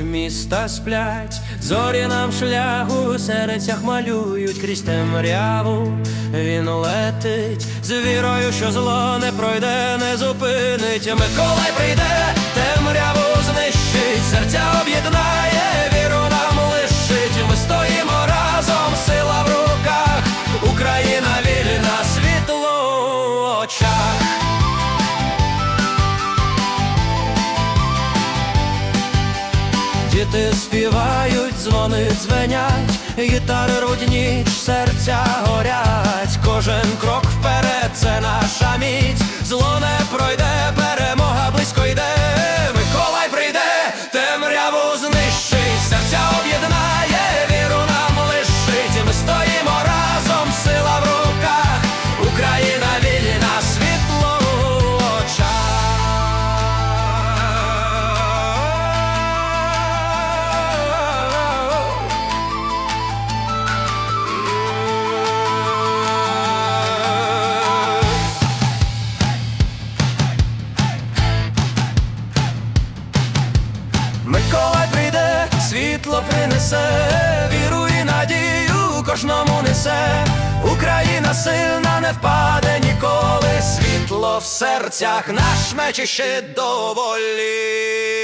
міста сплять, зорі нам шляху серцях малюють крізь темряву. Він летить з вірою, що зло не пройде, не зупинить. Миколай прийде, Діти співають, дзвони дзвенять, гітари рвуть ніч, серця горять, кожен крок вперед, це наша міць, Миколай прийде, світло принесе, віру і надію кожному несе. Україна сильна не впаде ніколи. Світло в серцях, наш меч іще доволі.